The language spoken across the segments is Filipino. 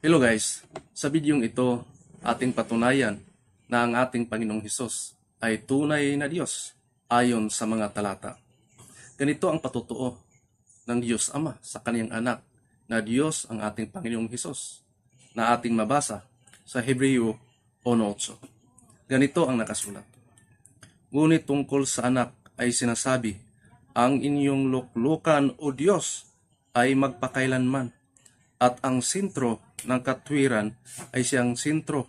Hello guys, sa bidyong ito, ating patunayan na ang ating Panginoong Hesus ay tunay na Diyos ayon sa mga talata. Ganito ang patutuo ng Diyos Ama sa kaniyang anak na Diyos ang ating Panginoong Hesus na ating mabasa sa Hebreo 1.8. Ganito ang nakasulat. Ngunit tungkol sa anak ay sinasabi, ang inyong luklukan o Diyos ay magpakailanman at ang sentro ng katwiran ay siyang sentro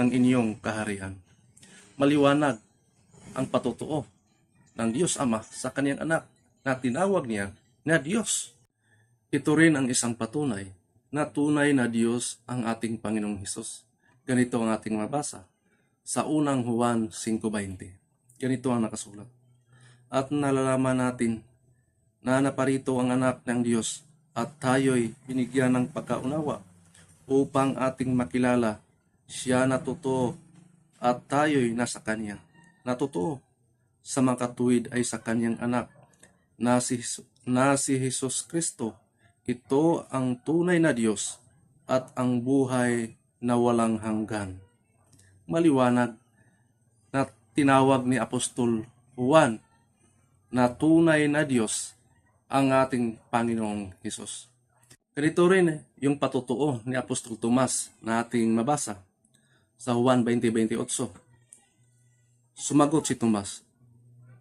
ng inyong kaharian. Maliwanag ang patutuo ng Diyos Ama sa kaniyang anak na tinawag niya na Diyos. Ito rin ang isang patunay na tunay na Diyos ang ating Panginoong Hesus. Ganito ang ating mabasa sa unang Juan 5.20. Ganito ang nakasulat. At nalalaman natin na naparito ang anak ng Diyos at tayo'y binigyan ng pagkaunawa upang ating makilala siya na totoo at tayo'y nasa Kanya. Na totoo sa mga katuwid ay sa Kanyang anak na si, na si Jesus Kristo. Ito ang tunay na Diyos at ang buhay na walang hanggan. Maliwanag na tinawag ni Apostol Juan na tunay na Diyos ang ating Panginoong Hesus. Ganito rin eh, yung patutuo ni Apostol Tomas na ating mabasa sa Juan 20.28. Sumagot si Tomas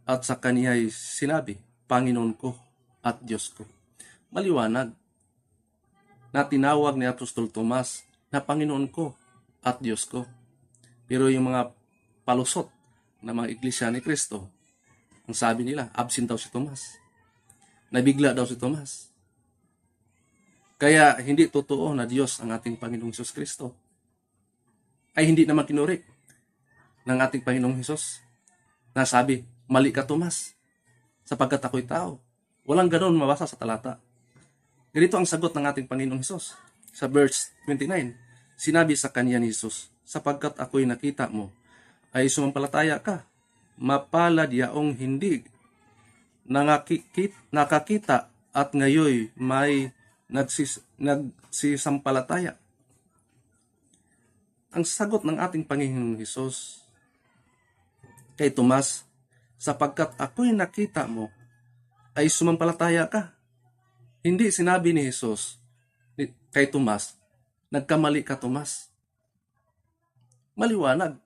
at sa kaniya'y sinabi, Panginoon ko at Diyos ko. Maliwanag na tinawag ni Apostol Tomas na Panginoon ko at Diyos ko. Pero yung mga palusot na mga iglesia ni Kristo, ang sabi nila, absent daw si Tomas. Nabigla daw si Tomas. Kaya hindi totoo na Diyos ang ating Panginoong Hesus Kristo. Ay hindi naman kinurik ng ating Panginoong Hesus. Na sabi, mali ka Tomas, sapagkat ako'y tao. Walang ganon mabasa sa talata. Ganito ang sagot ng ating Panginoong Hesus. Sa verse 29, sinabi sa kanya ni Hesus, sapagkat ako'y nakita mo, ay sumampalataya ka. Mapalad yaong hindi nakakikit, nakakita at ngayoy may nagsis, nagsisampalataya. Ang sagot ng ating Panginoong Hesus kay Tomas, sapagkat ako'y nakita mo, ay sumampalataya ka. Hindi sinabi ni Hesus kay Tomas, nagkamali ka Tomas. Maliwanag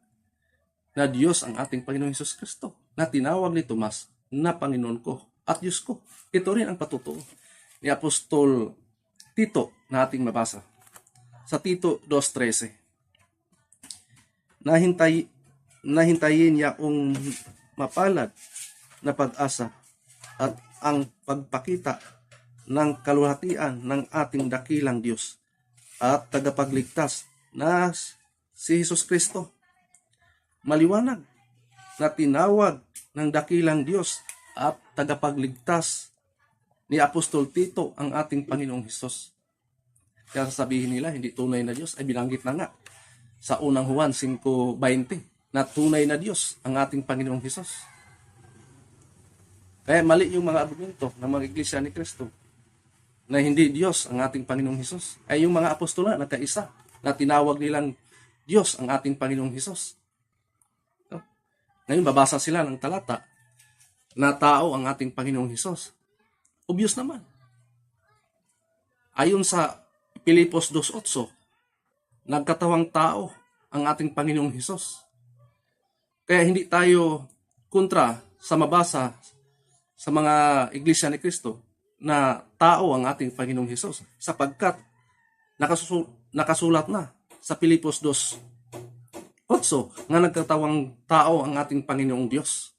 na Diyos ang ating Panginoong Hesus Kristo na tinawag ni Tomas na Panginoon ko at Diyos ko. Ito rin ang patutuo ni Apostol Tito na ating mabasa. Sa Tito 2.13. Nahintay, nahintayin niya kung mapalad na pag-asa at ang pagpakita ng kaluhatian ng ating dakilang Diyos at tagapagligtas na si Jesus Kristo. Maliwanag na tinawag ng dakilang Diyos at tagapagligtas ni Apostol Tito ang ating Panginoong Hesus. Kaya sasabihin nila, hindi tunay na Diyos, ay binanggit na nga sa unang Juan 5.20 na tunay na Diyos ang ating Panginoong Hesus. Kaya mali yung mga argumento ng mga iglesia ni Kristo na hindi Diyos ang ating Panginoong Hesus. Ay yung mga apostola nagkaisa na tinawag nilang Diyos ang ating Panginoong Hesus. Ngayon babasa sila ng talata na tao ang ating Panginoong Hesus. Obvious naman. Ayon sa Pilipos 2.8, nagkatawang tao ang ating Panginoong Hesus. Kaya hindi tayo kontra sa mabasa sa mga iglesia ni Kristo na tao ang ating Panginoong Hesus sapagkat nakasu- nakasulat na sa Pilipos 2 8 nga nagkatawang tao ang ating Panginoong Diyos.